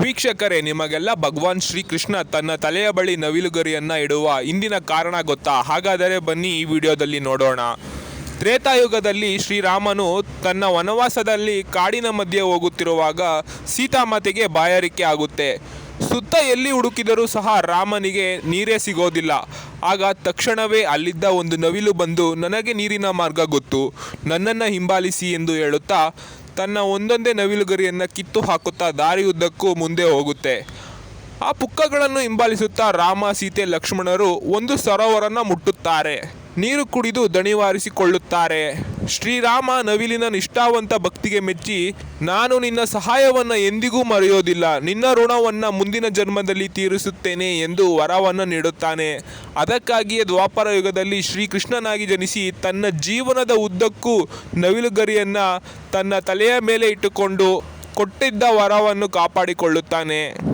ವೀಕ್ಷಕರೇ, ನಿಮಗೆಲ್ಲ ಭಗವಾನ್ ಶ್ರೀಕೃಷ್ಣ ತನ್ನ ತಲೆಯ ಬಳಿ ನವಿಲುಗರಿಯನ್ನ ಇಡುವ ಇಂದಿನ ಕಾರಣ ಗೊತ್ತಾ? ಹಾಗಾದರೆ ಬನ್ನಿ ಈ ವಿಡಿಯೋದಲ್ಲಿ ನೋಡೋಣ. ತ್ರೇತಾಯುಗದಲ್ಲಿ ಶ್ರೀರಾಮನು ತನ್ನ ವನವಾಸದಲ್ಲಿ ಕಾಡಿನ ಮಧ್ಯೆ ಹೋಗುತ್ತಿರುವಾಗ ಸೀತಾಮಾತೆಗೆ ಬಾಯಾರಿಕೆ ಆಗುತ್ತೆ. ಸುತ್ತ ಎಲ್ಲಿ ಹುಡುಕಿದರೂ ಸಹ ರಾಮನಿಗೆ ನೀರೇ ಸಿಗೋದಿಲ್ಲ. ಆಗ ತಕ್ಷಣವೇ ಅಲ್ಲಿದ್ದ ಒಂದು ನವಿಲು ಬಂದು, ನನಗೆ ನೀರಿನ ಮಾರ್ಗ ಗೊತ್ತು. ನನ್ನನ್ನು ಹಿಂಬಾಲಿಸಿ ಎಂದು ಹೇಳುತ್ತಾ ತನ್ನ ಒಂದೊಂದೇ ನವಿಲುಗರಿಯನ್ನು ಕಿತ್ತು ಹಾಕುತ್ತಾ ದಾರಿಯುದ್ದಕ್ಕೂ ಮುಂದೆ ಹೋಗುತ್ತೆ. ಆ ಪುಕ್ಕಗಳನ್ನು ಹಿಂಬಾಲಿಸುತ್ತಾ ರಾಮ, ಸೀತೆ, ಲಕ್ಷ್ಮಣರು ಒಂದು ಸರೋವರನ ಮುಟ್ಟುತ್ತಾರೆ. ನೀರು ಕುಡಿದು ದಣಿವಾರಿಸಿಕೊಳ್ಳುತ್ತಾರೆ. ಶ್ರೀರಾಮ ನವಿಲಿನ ನಿಷ್ಠಾವಂತ ಭಕ್ತಿಗೆ ಮೆಚ್ಚಿ, ನಾನು ನಿನ್ನ ಸಹಾಯವನ್ನು ಎಂದಿಗೂ ಮರೆಯೋದಿಲ್ಲ. ನಿನ್ನ ಋಣವನ್ನು ಮುಂದಿನ ಜನ್ಮದಲ್ಲಿ ತೀರಿಸುತ್ತೇನೆ ಎಂದು ವರವನ್ನು ನೀಡುತ್ತಾನೆ. ಅದಕ್ಕಾಗಿಯೇ ದ್ವಾಪರ ಯುಗದಲ್ಲಿ ಶ್ರೀಕೃಷ್ಣನಾಗಿ ಜನಿಸಿ, ತನ್ನ ಜೀವನದ ಉದ್ದಕ್ಕೂ ನವಿಲುಗರಿಯನ್ನು ತನ್ನ ತಲೆಯ ಮೇಲೆ ಇಟ್ಟುಕೊಂಡು ಕೊಟ್ಟಿದ್ದ ವರವನ್ನು ಕಾಪಾಡಿಕೊಳ್ಳುತ್ತಾನೆ.